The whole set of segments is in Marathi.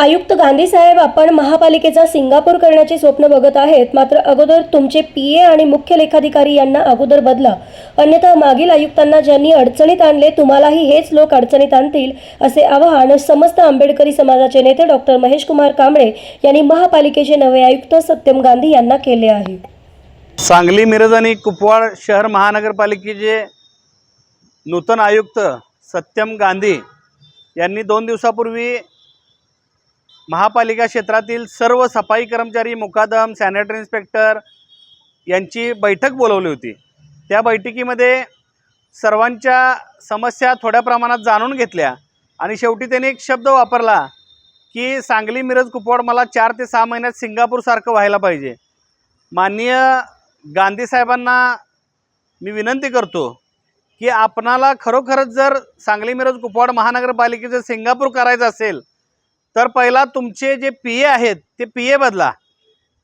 आयुक्त गांधी साहेब आपण महापालिकेचा सिंगापूर करण्याचे स्वप्न बघत आहेत. मात्र अगोदर तुमचे पी ए आणि मुख्य लेखाधिकारी यांना अगोदर बदला. अन्यथा मागील आयुक्तांना ज्यांनी अडचणीत आणले तुम्हालाही हेच लोक अडचणीत आणतील असे आवाहन समस्त आंबेडकरी समाजाचे नेते डॉक्टर महेश कुमार कांबळे यांनी महापालिकेचे नवे आयुक्त सत्यम गांधी यांना केले आहे. सांगली मिरज आणि कुपवाड शहर महानगरपालिकेचे नूतन आयुक्त सत्यम गांधी यांनी दोन दिवसापूर्वी महापालिका क्षेत्रातील सर्व सफाई कर्मचारी मुकादम सॅनिटरी इन्स्पेक्टर यांची बैठक बोलवली होती. त्या बैठकीमध्ये सर्वांच्या समस्या थोड्या प्रमाणात जाणून घेतल्या आणि शेवटी त्यांनी एक शब्द वापरला की सांगली मिरज कुपवाड मला चार ते सहा महिन्यात सिंगापूरसारखं व्हायला पाहिजे. माननीय गांधी साहेबांना मी विनंती करतो की आपणाला खरोखरच जर सांगली मिरज कुपवाड महानगरपालिकेचं सिंगापूर करायचं असेल तर पहिला तुमचे जे पी ए आहेत ते पी ए बदला.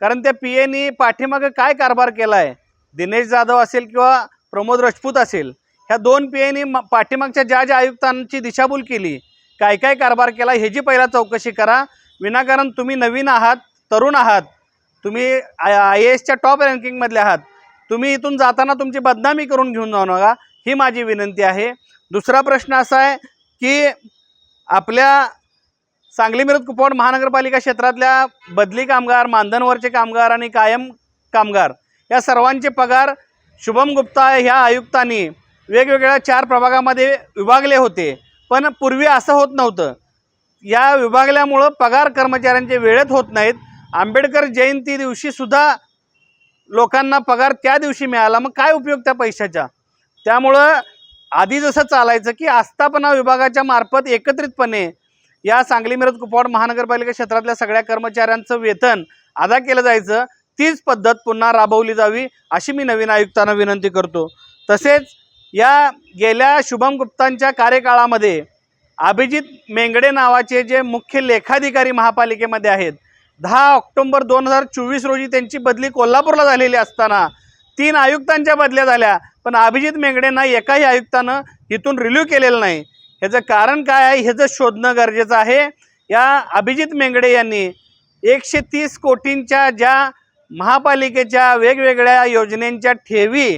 कारण त्या पी एनी पाठीमागं काय कारभार केला आहे दिनेश जाधव असेल किंवा प्रमोद राजपूत असेल ह्या दोन पी एनी पाठीमागच्या ज्या ज्या आयुक्तांची दिशाभूल केली काय काय कारभार केला ह्याची पहिला चौकशी करा. विनाकारण तुम्ही नवीन आहात तरुण आहात तुम्ही आय आय एसच्या टॉप रँकिंगमधले आहात तुम्ही इथून जाताना तुमची बदनामी करून घेऊन जाऊ नका ही माझी विनंती आहे. दुसरा प्रश्न असा आहे की आपल्या सांगली मिरज कुपवाड महानगरपालिका क्षेत्रातल्या बदली कामगार मानधनवरचे कामगार आणि कायम कामगार या सर्वांचे पगार शुभम गुप्ता ह्या आयुक्तांनी वेगवेगळ्या चार प्रभागामध्ये विभागले होते. पण पूर्वी असं होत नव्हतं. या विभागल्यामुळं पगार कर्मचाऱ्यांचे वेळेत होत नाहीत. आंबेडकर जयंती दिवशीसुद्धा लोकांना पगार त्या दिवशी मिळाला. मग काय उपयोग त्या पैशाचा? त्यामुळं आधी जसं चालायचं की आस्थापना विभागाच्या मार्फत एकत्रितपणे या सांगली मिरज कुपवाड महानगरपालिका क्षेत्रातल्या सगळ्या कर्मचाऱ्यांचं वेतन अदा केलं जायचं. तीच पद्धत पुन्हा राबवली जावी अशी मी नवीन आयुक्तांना विनंती करतो. तसेच या गेल्या शुभम गुप्तांच्या कार्यकाळामध्ये अभिजित मेंगडे नावाचे जे मुख्य लेखाधिकारी महापालिकेमध्ये आहेत दहा ऑक्टोंबर दोन हजार चोवीस रोजी त्यांची बदली कोल्हापूरला झालेली असताना तीन आयुक्तांच्या बदल्या झाल्या पण अभिजित मेंगडेंना एकाही आयुक्तानं इथून रिलीव्ह केलेलं नाही. ह्याचं कारण काय आहे? ह्याचं शोधणं गरजेचं आहे. या अभिजित मेंगडे यांनी एकशे तीस कोटींच्या ज्या महापालिकेच्या वेगवेगळ्या योजनेंच्या ठेवी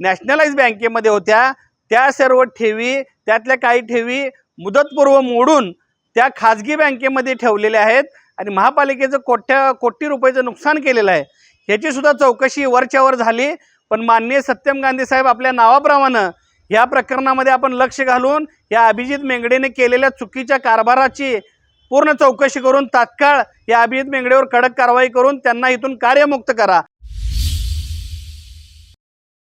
नॅशनलाइज बँकेमध्ये होत्या त्या सर्व ठेवी त्यातल्या काही ठेवी मुदतपूर्व मोडून त्या खाजगी बँकेमध्ये ठेवलेल्या आहेत आणि महापालिकेचं कोट्या कोटी रुपयाचं नुकसान केलेलं आहे. ह्याची सुद्धा चौकशी वरच्यावर झाली पण माननीय सत्यम गांधी साहेब आपल्या नावाप्रमाणे या प्रकरणामध्ये आपण लक्ष घालून या अभिजित मेंगडेने केलेल्या चुकीच्या कारभाराची पूर्ण चौकशी करून तात्काळ या अभिजित मेंगडेवर कडक कारवाई करून त्यांना इथून कार्यमुक्त करा.